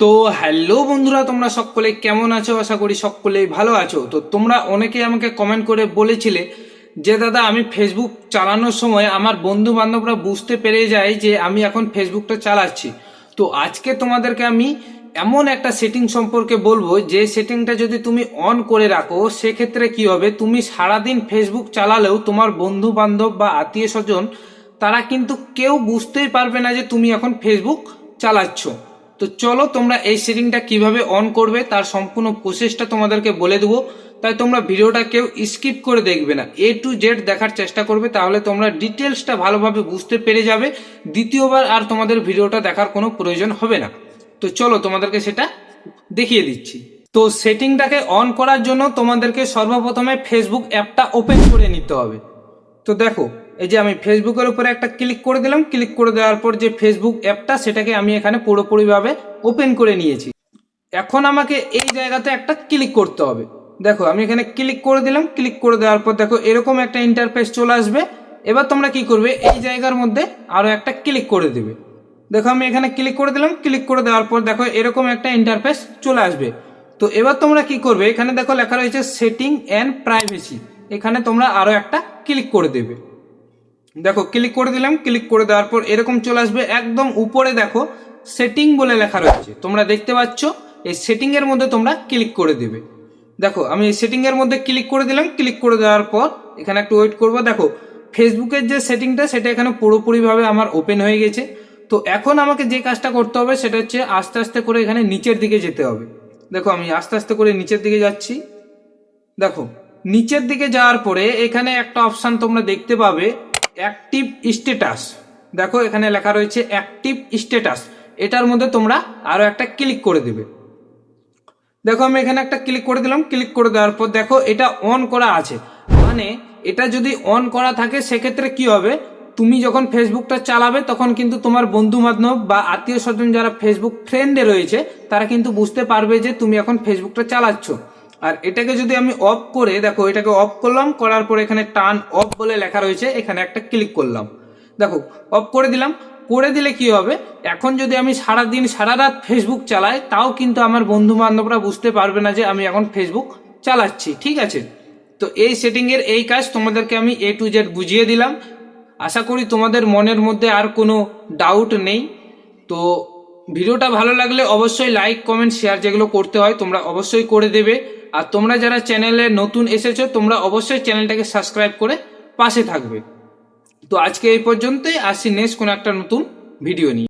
তো হ্যালো বন্ধুরা, তোমরা সকলে কেমন আছো? আশা করি সকলেই ভালো আছো। তো তোমরা অনেকে আমাকে কমেন্ট করে বলেছিলে যে, দাদা, আমি ফেসবুক চালানোর সময় আমার বন্ধু বান্ধবরা বুঝতে পেরে যায় যে, আমি এখন ফেসবুকটা চালাচ্ছি। তো আজকে তোমাদেরকে আমি এমন একটা সেটিং সম্পর্কে বলব, যে সেটিংটা যদি তুমি অন করে রাখো, সেক্ষেত্রে কি হবে? তুমি সারাদিন ফেসবুক চালালেও তোমার বন্ধু বান্ধব বা আত্মীয় স্বজন তারা কিন্তু কেউ বুঝতেই পারবে না যে, তুমি এখন ফেসবুক চালাচ্ছ। তো চলো তোমরা এই সেটিংটা কীভাবে অন করবে তার সম্পূর্ণ প্রসেসটা তোমাদেরকে বলে দেবো। তাই তোমরা ভিডিওটা কেউ স্কিপ করে দেখবে না। এ টু জেড দেখার চেষ্টা করবে, তাহলে তোমরা ডিটেলসটা ভালোভাবে বুঝতে পেরে যাবে। দ্বিতীয়বার আর তোমাদের ভিডিওটা দেখার কোনো প্রয়োজন হবে না। তো চলো তোমাদেরকে সেটা দেখিয়ে দিচ্ছি। তো সেটিংটাকে অন করার জন্য তোমাদেরকে সর্বপ্রথমে ফেসবুক অ্যাপটা ওপেন করে নিতে হবে। তো দেখো এই যে আমি ফেসবুকের উপরে একটা ক্লিক করে দিলাম ক্লিক করে দেওয়ার পর যে ফেসবুক অ্যাপটা সেটাকে আমি এখানে পুরোপুরিভাবে ওপেন করে নিয়েছি। এখন আমাকে এই জায়গাতে একটা ক্লিক করতে হবে। দেখো, আমি এখানে ক্লিক করে দিলাম ক্লিক করে দেওয়ার পর দেখো, এরকম একটা ইন্টারফেস চলে আসবে। এবার তোমরা কি করবে, এই জায়গার মধ্যে আরও একটা ক্লিক করে দেবে। দেখো, আমি এখানে ক্লিক করে দিলাম ক্লিক করে দেওয়ার পর দেখো, এরকম একটা ইন্টারফেস চলে আসবে। তো এবার তোমরা কি করবে, এখানে দেখো লেখা রয়েছে সেটিং অ্যান্ড প্রাইভেসি এখানে তোমরা আরও একটা ক্লিক করে দেবে। দেখো ক্লিক করে দিলাম ক্লিক করে দেওয়ার পর এরকম চলে আসবে। একদম উপরে দেখো সেটিং বলে লেখা রয়েছে। তোমরা দেখতে পাচ্ছ, এই সেটিং এর মধ্যে তোমরা ক্লিক করে দেবে। দেখো, আমি সেটিং এর মধ্যে ক্লিক করে দিলাম ক্লিক করে দেওয়ার পর এখানে একটু ওয়েট করব। দেখো ফেসবুকের যে সেটিংটা সেটা এখানে পুরোপুরিভাবে আমার ওপেন হয়ে গেছে। তো এখন আমাকে যে কাজটা করতে হবে, সেটা হচ্ছে আস্তে আস্তে করে এখানে নিচের দিকে যেতে হবে। দেখো, আমি আস্তে আস্তে করে নিচের দিকে যাচ্ছি। দেখো, নিচের দিকে যাওয়ার পরে এখানে একটা অপশান তোমরা দেখতে পাবে। অ্যাক্টিভ স্ট্যাটাস দেখো, এখানে লেখা রয়েছে অ্যাক্টিভ স্ট্যাটাস এটার মধ্যে তোমরা আরও একটা ক্লিক করে দেবে। দেখো, আমি এখানে একটা ক্লিক করে দিলাম। ক্লিক করে দেওয়ার পর দেখো, এটা অন করা আছে। মানে এটা যদি অন করা থাকে, সেক্ষেত্রে কি হবে? তুমি যখন ফেসবুকটা চালাবে, তখন কিন্তু তোমার বন্ধু বান্ধব বা আত্মীয় স্বজন যারা ফেসবুক ফ্রেন্ডে রয়েছে, তারা কিন্তু বুঝতে পারবে যে তুমি এখন ফেসবুকটা চালাচ্ছ। আর এটাকে যদি আমি অফ করে, দেখো এটাকে অফ করলাম, করার পরে এখানে টার্ন অফ বলে লেখা রয়েছে, এখানে একটা ক্লিক করলাম। দেখো অফ করে দিলাম, করে দিলে কি হবে? এখন যদি আমি সারা দিন সারা রাত ফেসবুক চালাই, তাও কিন্তু আমার বন্ধু বান্ধবরা বুঝতে পারবে না যে আমি এখন ফেসবুক চালাচ্ছি, ঠিক আছে? তো এই সেটিংয়ের এই কাজ তোমাদেরকে আমি এ টু জেড বুঝিয়ে দিলাম। আশা করি তোমাদের মনের মধ্যে আর কোনো ডাউট নেই। তো ভিডিওটা ভালো লাগলে অবশ্যই লাইক কমেন্ট শেয়ার যেগুলো করতে হয়, তোমরা অবশ্যই করে দেবে। আর তোমরা যারা চ্যানেলে নতুন এসেছ, তোমরা অবশ্যই চ্যানেলটাকে সাবস্ক্রাইব করে পাশে থাকবে। তো আজকে এই পর্যন্তই আসছি নেক্সট কোনো একটা নতুন ভিডিও নিয়ে।